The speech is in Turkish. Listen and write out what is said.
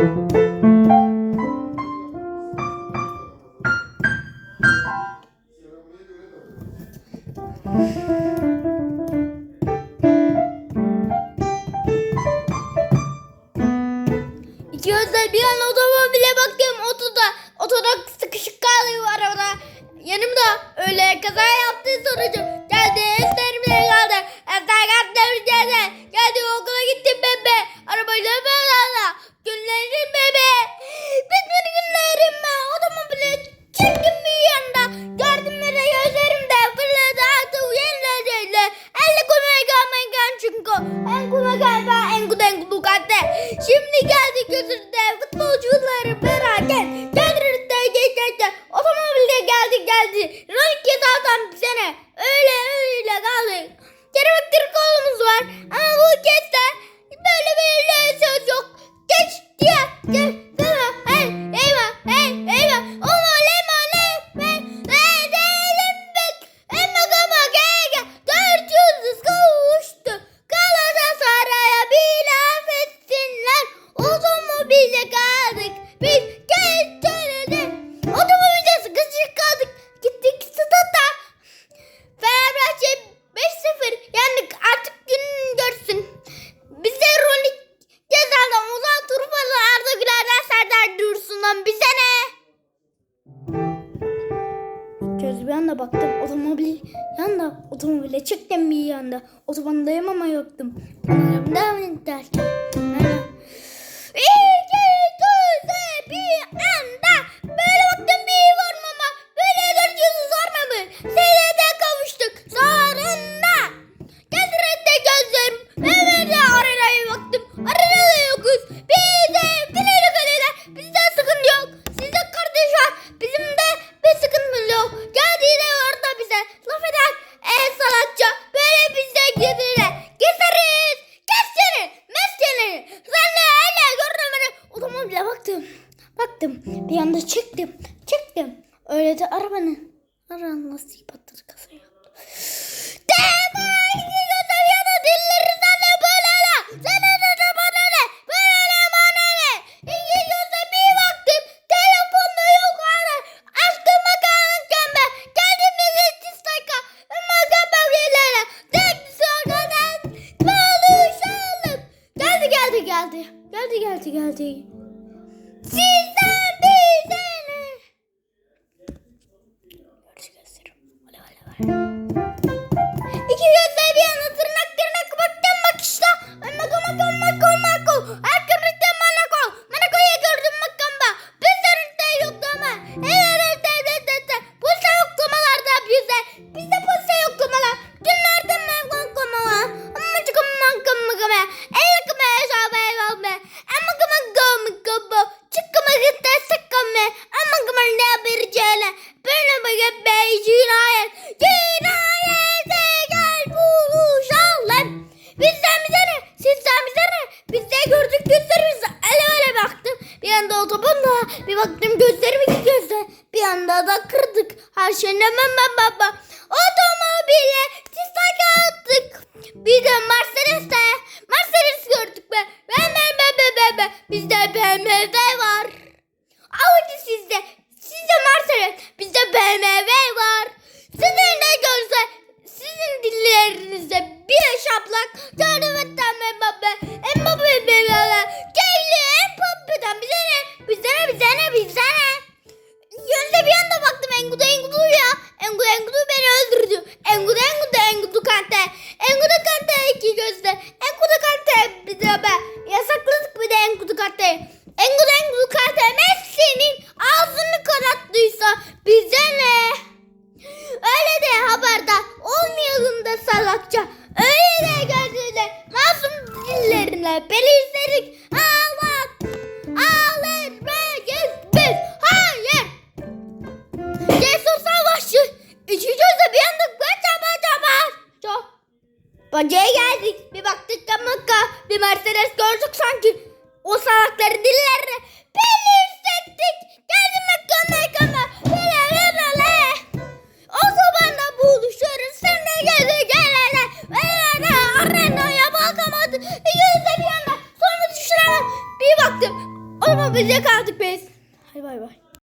Yo soy piano kaldık. Biz geçeride. Otomobilde sıkışık kaldık. Gittik stada. Fenerbahçe 5-0 yendik artık gün görsün. Bize Rolik cezadan Ozan Turfalı Arda Güler'den Serdar Dursun'dan bize ne? Göz bir anda baktım otomobil yanda otomobile çıktım bir yanda otobandayım ama yoktum. Devam derken. İki Baktım. Bir anda çıktım. Çıktım. Öyle de arabanın. Arabanın lastiği patladı geldi geldi. Geldi geldi geldi. Sizden bize ne? Görüşürüz. Hadi hadi hadi. Ne. Böyle bir beyciğin hayat. Cinayete gel buluşalım. Bizden bize ne? Sizden bize ne? Biz de gördük gözlerimizi. Öyle öyle baktım. Bir anda otobanda bir baktım gözlerimi gözle. Bir anda da kırdık. Her şeyine baba baba. Otomobile çizak attık. Bir de Mercedes'te. Mercedes gördük be. Ben ben ben ben ben ben. Bizde BMW Engudu Engudu kante Messi'nin ağzını kanattıysa bize ne? Öyle de haberdar olmayalım da salakça. Öyle de gözüyle masum dillerine beni istedik. Ağlat. Ağlar biz biz. Hayır. Cesur savaşçı. İki gözle bir anda kaça baca baca. Bacaya geldik. Bir baktık da maka. Bir Mercedes gördük sanki. O salakların dillerine. Beni hissettik. Geldim maka maka. Hele hele hele. O zaman da buluşuruz. Sen de gel gel hele. Hele arenaya bakamadı. İkimiz de bir anda. Sonra düşüremem. Bir baktım. Sonra bize kaldık bay.